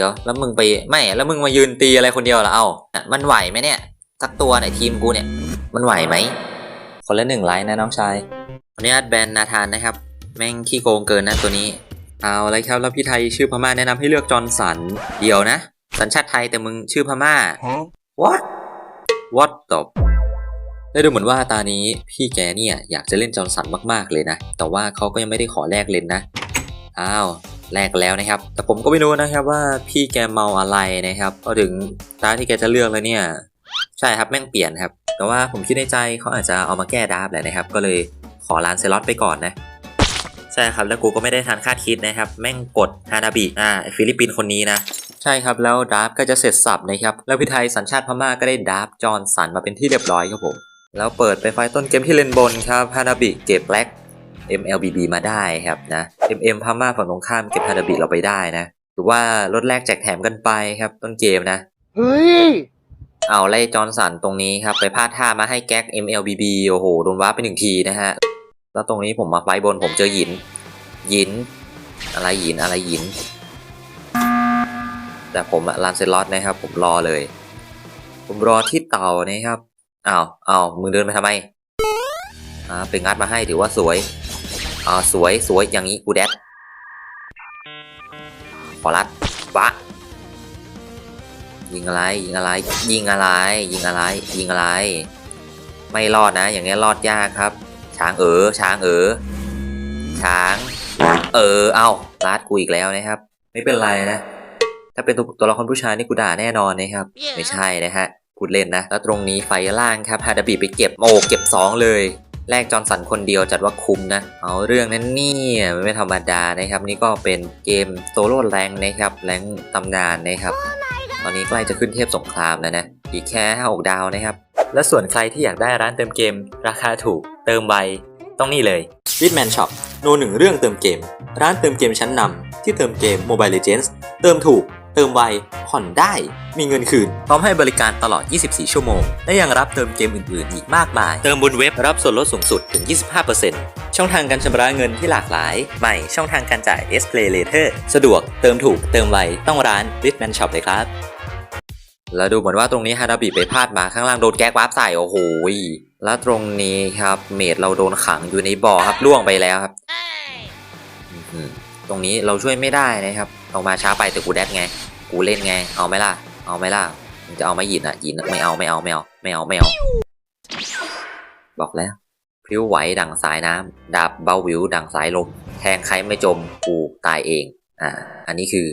ดี๋ยวแล้วมึงไปไม่แล้วมึงมายืนตีอะไรคนเดียวล่ะเอ้าน่ะมันไหวไหมเนี่ยสักตัวในทีมกูเนี่ย มันไหวไหมคนละหนึ่งไลน์นะน้องชายขออนุญาตแบนนาธานนะครับ แม่งขี้โกงเกินนะตัวนี้ เอาอะไรครับแล้วพี่ไทยชื่อพม่าแนะนำให้เลือกจอร์นสันเดี๋ยวนะ สัญชาติไทยแต่มึงชื่อพม่า what what ตบได้ดูเหมือนว่าตานี้พี่แกเนี่ยอยากจะเล่นจอร์นสันมากๆเลยนะ แต่ว่าเขาก็ยังไม่ได้ขอแลกเลนนะ อ้าว แลกแล้วนะครับ แต่ผมก็ไม่รู้นะครับว่าพี่แกเมาอะไรนะครับพอถึงตาที่แกจะเลือกแล้วเนี่ย ใช่ครับแม่งเปลี่ยนครับ แต่ว่าผมคิดในใจเขาอาจจะเอามาแก้ดาร์ฟแหละนะครับ ก็เลยขอลานเซลอตไปก่อนนะใช่ครับแล้วกูก็ไม่ได้ทันคาดคิดนะครับ แม่งกดฮานาบิอ่าฟิลิปปินส์คนนี้นะใช่ครับแล้วดาร์ฟก็จะเสร็จสับนะครับแล้วพี่ไทยสัญชาติพม่าก็ได้ดาร์ฟจอร์นสันมาเป็นที่เรียบร้อยครับผม แล้วเปิดไปไฟต้นเกมที่เลนบนครับฮานาบิเก็บแบล็ก MLBB มาได้ครับนะ MM พม่าฝั่งตรงข้ามเก็บฮานาบิเราไปได้นะหรือว่าลดแลกแจกแถมกันไปครับต้นเกมนะ เฮ้ย เอาไล่จอร์นสันตรงนี้ครับ ไปพลาดท่ามาให้แก๊ก MLBB โอ้โหโดนว้าร์ปไปหนึ่งทีนะฮะ แล้วตรงนี้ผมมาไฟบนผมเจอหยิน หยิน อะไรหยินอะไรหยิน แต่ผมอะลานเซลอตนะครับ ผมรอเลย ผมรอที่เต่านะครับอ้าวอ้าวมึงเดินมาทำไมอ่าไปงัดมาให้ถือว่าสวย อ่าสวยสวยอย่างนี้กูแดดขอรัดปะยิงอะไรยิงอะไร ยิงอะไร ยิงอะไร ยิงอะไร ไม่รอดนะ อย่างเงี้ยรอดยากครับ ช้างเออช้างเออช้าง เออเอาลาดกูอีกแล้วนะครับ ไม่เป็นไรนะ ถ้าเป็นตัวตัวละครผู้ชายนี่กูด่าแน่นอนนะครับ ไม่ใช่นะฮะพูดเล่นนะ แล้วตรงนี้ไฟล่างครับฮาดาบิไปเก็บโอ้เก็บสองเลย แลกจอร์นสันคนเดียวจัดว่าคุ้มนะ เอาเรื่องนั้นเนี่ยไม่ธรรมดานะครับ นี่ก็เป็นเกมโซโล่แรงนะครับแรงตำนานนะครับ ตอนนี้ใกล้จะขึ้นเทพสงครามแล้วนะ อีกแค่5 6ดาวนะครับ และส่วนใครที่อยากได้ร้านเติมเกม ราคาถูกเติมไวต้องนี่เลย w i t m a n Shop โนหนึ่งเรื่องเติมเกม ร้านเติมเกมชั้นนำที่เติมเกม Mobile Legends เติมถูก เติมไว ผ่อนได้ มีเงินคืน พร้อมให้บริการตลอด 24 ชั่วโมง และยังรับเติมเกมอื่นๆ อีกมากมาย เติมบนเว็บรับส่วนลดสูงสุดถึง 25%ช่องทางการชำระเงินที่หลากหลาย ใหม่ช่องทางการจ่าย S Play Later สะดวก เติมถูก เติมไว ต้องร้าน w i t m a n Shop เลยครับ แล้วดูเหมือนว่าตรงนี้ฮานาบิไปพลาดมาข้างล่างโดนแก๊กวาร์ปใส่ โอ้โห แล้วตรงนี้ครับ เมดเราโดนขังอยู่ในบ่อครับล่วงไปแล้วครับ ตรงนี้เราช่วยไม่ได้นะครับเรามาช้าไปแต่กูแดดไง กูเล่นไง เอาไหมล่ะ เอาไหมล่ะมึงจะเอาไหมหยินอะหยินไม่เอาไม่เอาไม่เอาไม่เอาไม่เอา บอกแล้วพริ้วไหวดังสายน้ำดาบเบาวิวดังสายลมแทงใครไม่จมกูตายเอง อ่า อันนี้คือ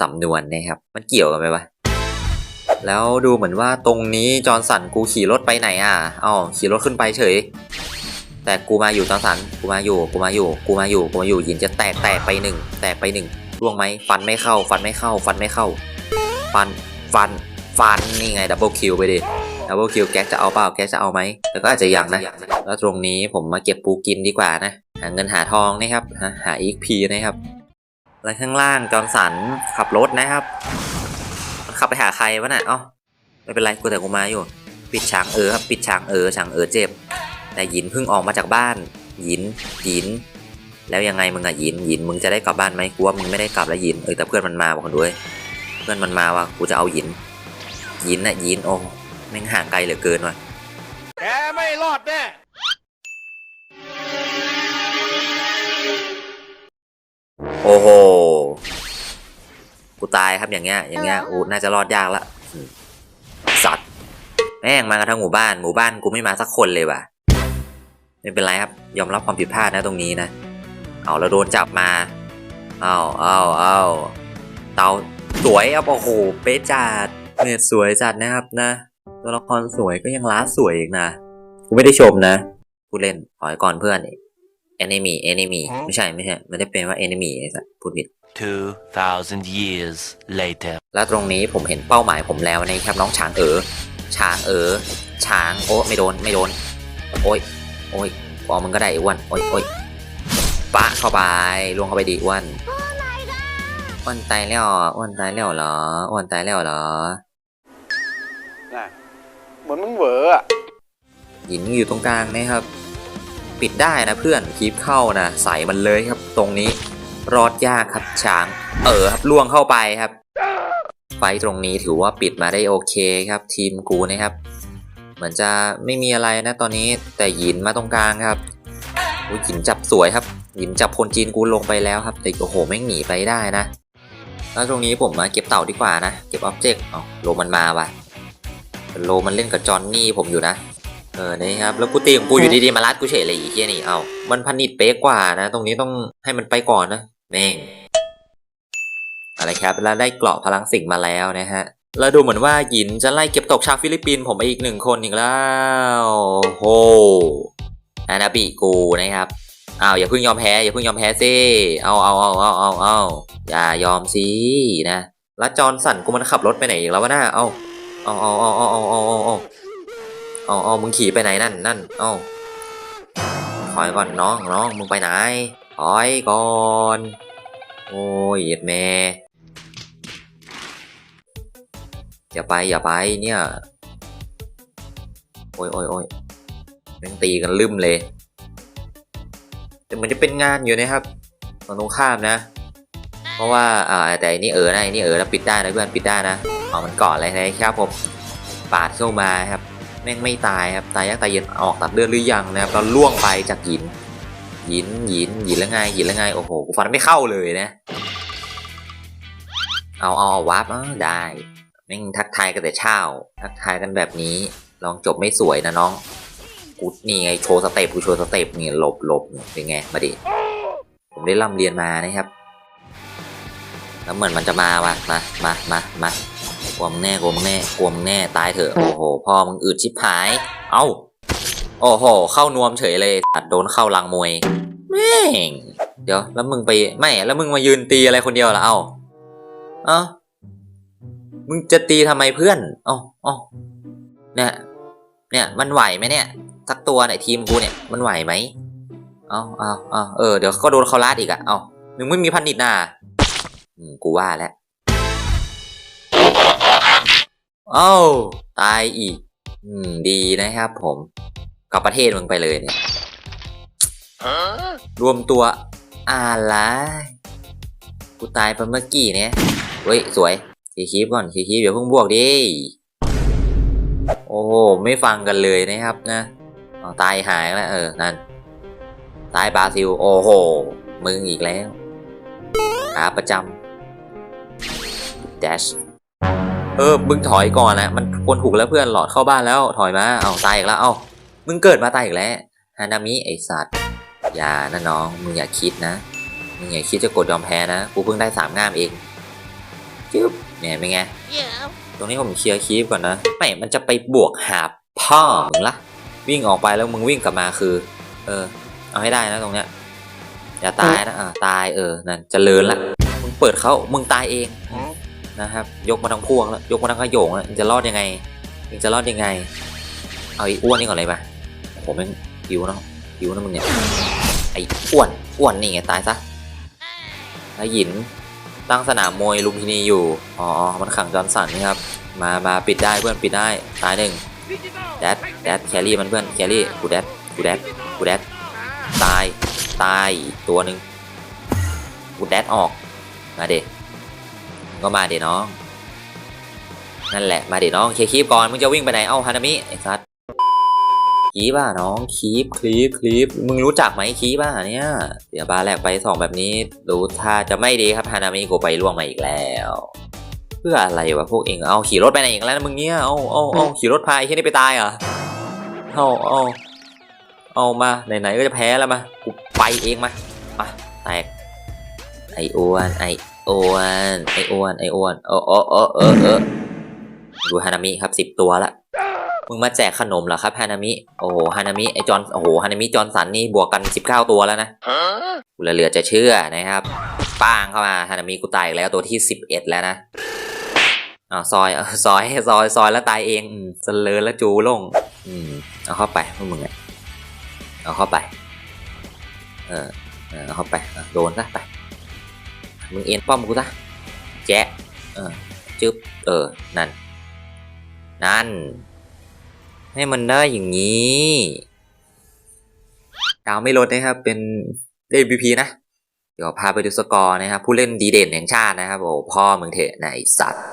สำนวนนะครับ มันเกี่ยวกันไหมวะแล้วดูเหมือนว่าตรงนี้จอร์สันกูขี่รถไปไหนอะอ๋อขี่รถขึ้นไปเฉย แต่กูมาอยู่จอนสันกูมาอยู่ กูมาอยู่ กูมาอยู่ กูมาอยู่ยินจะแตกแตกไปหนึ่งแตกไปหนึ่งร่วงไหมฟันไม่เข้า ฟันไม่เข้า ฟันไม่เข้า ฟัน ฟัน ฟัน นี่ไงดับเบิลคิวไปดิ ดับเบิลคิวแก๊กจะเอาเปล่า แก๊กจะเอาไหมแต่ก็อาจจะยังนะ แล้วตรงนี้ผมมาเก็บปูกินดีกว่านะ หาเงินหาทองนะครับ หาอีกพีนะครับ แล้วข้างล่างจอนสันขับรถนะครับ ขับไปหาใครวะน่ะเอ้าไม่เป็นไร กูแต่กูมาอยู่ ปิดช้างเออครับ ปิดช้างเออช้างเออเจ็บ แต่หยินเพิ่งออกมาจากบ้าน หยินหยิน แล้วยังไงมึงอะหยินหยินมึงจะได้กลับบ้านไหมกูว่ามึงไม่ได้กลับแล้วหยินเออแต่เพื่อนมันมาบอกคนด้วย เพื่อนมันมาว่ะกูจะเอาหยินหยินอะหยินโอ้แม่งห่างไกลเหลือเกินว่ะแกไม่รอดแน่โอ้โห กูตายครับอย่างเงี้ย อย่างเงี้ยอูน่าจะรอดยากละอืมสัตว์ แม่งมากันทั้งหมู่บ้าน หมู่บ้านกูไม่มาสักคนเลยว่ะ ไม่เป็นไรครับ ยอมรับความผิดพลาดนะตรงนี้นะ เอาแล้วโดนจับมา เอาเอาเอาเตาสวยครับโอ้โห เป๊ะจัดเน็ตสวยจัดนะครับนะ ตัวละครสวยก็ยังล้าสวยอีกนะ กูไม่ได้ชมนะกูเล่นถอยก่อนเพื่อน enemy enemy ไม่ใช่ไม่ใช่ไม่ได้เป็นว่า enemy ไอ้สัสพูดผิด2,000 years later. แล้วตรงนี้ผมเห็นเป้าหมายผมแล้วนะครับน้องช้างเอ๋อช้างเอ๋อช้างโอ้ไม่โดนไม่โดน โอ้ย โอ้ยพอมึงก็ได้ไอ้อ้วนโอ้ยโอ้ยปะเข้าไปลวงเข้าไปดีอ้วนอ้วนตายแล้วอ้วนตายแล้วเหรออ้วนตายแล้วเหรอน่ะเหมือนมึงเหวออะหญิงอยู่ตรงกลางนะครับ ปิดได้นะเพื่อนคีบเข้านะใส่มันเลยครับ ตรงนี้รอดยากครับช้าง เออครับล่วงเข้าไปครับต์ตรงนี้ถือว่าปิดมาได้โอเคครับ ทีมกูนะครับเห มือนจะไม่มีอะไรนะตอนนี้แต่หยินมาตรงกลางครับอุ้ยหยินจับสวยครับหยินจับคนจีนกูลงไปแล้วครับแต่โอ้โหแม่งหนีไปได้นะแล้วตรงนี้ผมมาเก็บเต่าดีกว่านะ เก็บอ็อบเจกต์อ๋อโลมันมาว่ะโลมันเล่นกับจอนนี่ผมอยู่นะเออนี่ครับแล้วกูตีของกูอยู่ดีๆมาลัดกูเฉยเลยอีเหี้ยนี่เอ้ามันพันิดเป๊ะกว่านะ ตรงนี้ต้องให้มันไปก่อนนะแม่งอะไรครับแล้วได้เกราะพลังสิ่งมาแล้วนะฮะ แล้วดูเหมือนว่าหยินจะไล่เก็บตกชาวฟิลิปปินส์ผมไปอีกหนึ่งคนอีกแล้วโหอานาบิกูนะครับอ้าวอย่าเพิ่งยอมแพ้อย่าเพิ่งยอมแพ้สิเอาเอาเอาเอาเอาเอาอย่ายอมสินะแล้วจอนสันกูมันขับรถไปไหนอีกแล้ววะน่าเอาเอาเอาเอาเอาเอาเอาเอาเอาเอามึงขี่ไปไหนนั่นนั่นเอาถอยก่อนน้องน้องมึงไปไหนถอยก่อน โอ้ยเหยียดแม่ อย่าไปอย่าไปเนี่ย โอ้ยโอ้ยโอ้ยแม่งตีกันลืมเลย แต่เหมือนจะเป็นงานอยู่นะครับฝั่งตรงข้ามนะ เพราะว่าอ่าแต่อันนี่เออนะอันนี่เออแล้วปิดได้นะเพื่อนปิดได้นะเอามันเกาะอะไรนะครับผมปาดเข้ามาครับแม่งไม่ตายครับตายยักตายเย็นออกตัดเลือดหรือยังนะครับเราล่วงไปจากหินหินหินหินแล้วไงหินแล้วไงโอ้โหกูฟันไม่เข้าเลยนะ เอาเอาเอาวาร์ปได้ แม่งทักทายกันแต่เช้า ทักทายกันแบบนี้ลองจบไม่สวยนะน้องกูนี่ไงโชว์สเต็ปกูโชว์สเต็ปนี่หลบหลบเป็นไงมาดิผมได้ร่ำเรียนมานะครับ แล้วเหมือนมันจะมาว่ะมามามามากลัวมึงแน่กลัวมึงแน่กลัวมึงแน่ตายเถอะโอ้โหพ่อมึงอืดชิบหาย เอ้าโอ้โห เข้านวมเฉยเลยตัดโดนเข้าลังมวยแม่งเดี๋ยวแล้วมึงไปไม่แล้วมึงมายืนตีอะไรคนเดียวล่ะเอ้าเอ้า มึงจะตีทำไมเพื่อนอ้าเอ้าเนี่ย เนี่ย มันไหวไหมเนี่ยสักตัวไหนทีมกูเนี่ย มันไหวไหมเอาเอาเอาเออ เดี๋ยวก็โดนเขาลาดอีกอะเอามึงไม่มีพันนิดน่ะอืมกูว่าแล้วเอ้าตายอีก อืม ดีนะครับผม กลับประเทศมึงไปเลยเนี่ยรวมตัวอะไรกูตายไปเมื่อกี้เนี่ยเฮ้ย สวย คีคีบก่อนคีคีบเดี๋ยวเพิ่งบวกดิโอ้โหไม่ฟังกันเลยนะครับนะตายหายแล้วเออนั่นตายบราซิล โอ้โหมึงอีกแล้วขาประจำ dash เออมึงถอยก่อนนะมันควรถูกแล้วเพื่อนหลอดเข้าบ้านแล้วถอยมาเอาตายอีกแล้วเอามึงเกิดมาตายอีกแล้วฮานามิไอสัตว์อย่านะน้องมึงอย่าคิดนะมึงอย่าคิดจะกดยอมแพ้นะกูเพิ่งได้สามงามเองจึ๊บ เนี่ยเป็นไง ตรงนี้ผมเคลียร์คีฟก่อนนะ ไม่มันจะไปบวกหาพ่อมึงละ วิ่งออกไปแล้วมึงวิ่งกลับมาคือ เออ เอาให้ได้นะตรงเนี้ย อย่าตายนะอ่าตายเออ นั่นเจริญละ มึงเปิดเขามึงตายเองนะครับ ยกมาทั้งพวงแล้ว ยกมาทั้งขโยงแล้วมึงจะรอดยังไงมึงจะรอดยังไง เอาไอ้อ้วนนี่ก่อนเลยปะผมแม่งหิวเนาะหิวนะมึงเนี่ย ไอ้อ้วน อ้วนนี่ไงตายซะไอ้หยิน ตั้งสนามมวยลุมพินีอยู่ อ๋อ มันขังจอร์นสันนี่ครับ มา มาปิดได้เพื่อนปิดได้ตายหนึ่งแดดแดดแครี่มันเพื่อนแครี่กูแดดกูแดดกูแดดตายตายตัวหนึ่งกูแดดออกมาเด็ก็มาเด็น้อง นั่นแหละมาเด็น้องเคลียร์คีบก่อนมึงจะวิ่งไปไหนเอ้าฮานามิไอ้สัส คีบ้าน้องคีบคลีปคลีปมึงรู้จักไหมคีบ้าเนี่ยเดี๋ยวบาแรกไปสองแบบนี้รู้ท่าจะไม่ดีครับฮานามิกูไปล่วงมาอีกแล้ว เพื่ออะไรวะพวกเองเอาขี่รถไปไหนอีกแล้วมึงเนี่ยเอาเอาเอาขี่รถพายแค่นี้ไปตายเหรอเอาเอาเอามาไหนๆก็จะแพ้แล้วมากูไปเองมามาแตกไออ้วนไออ้วนไออ้วนไออ้วนเออเออเออเออเออดูฮานามิครับสิบตัวละ มึงมาแจกขนมเหรอครับฮานามิ โอ้โหฮานามิไอจอนโอ้โหฮานามิจอนสันนี่บวกกัน 19 ตัวแล้วนะกูเหลือจะเชื่อนะครับป้างเข้ามาฮานามิกูตายแล้วตัวที่ 11 แล้วนะอ้าวซอยเอซอยซอยซอยแล้วตายเองอืมเสลิญแล้วจูลง อืมเอาเข้าไปพวกมึงอะเอาเข้าไปเออเออเอาเข้าไปโดนซะไปมึงเอ็นป้อมกูซะแจ๊ะเออจึ๊บเออนั่น นั่น ให้มันได้อย่างนี้ดาวไม่ลดนะครับ เป็น MVP นะ เดี๋ยวพาไปดูสกอร์นะครับ ผู้เล่นดีเด่นแห่งชาตินะครับ โอ้พ่อมึงเถอะไหนสัตว์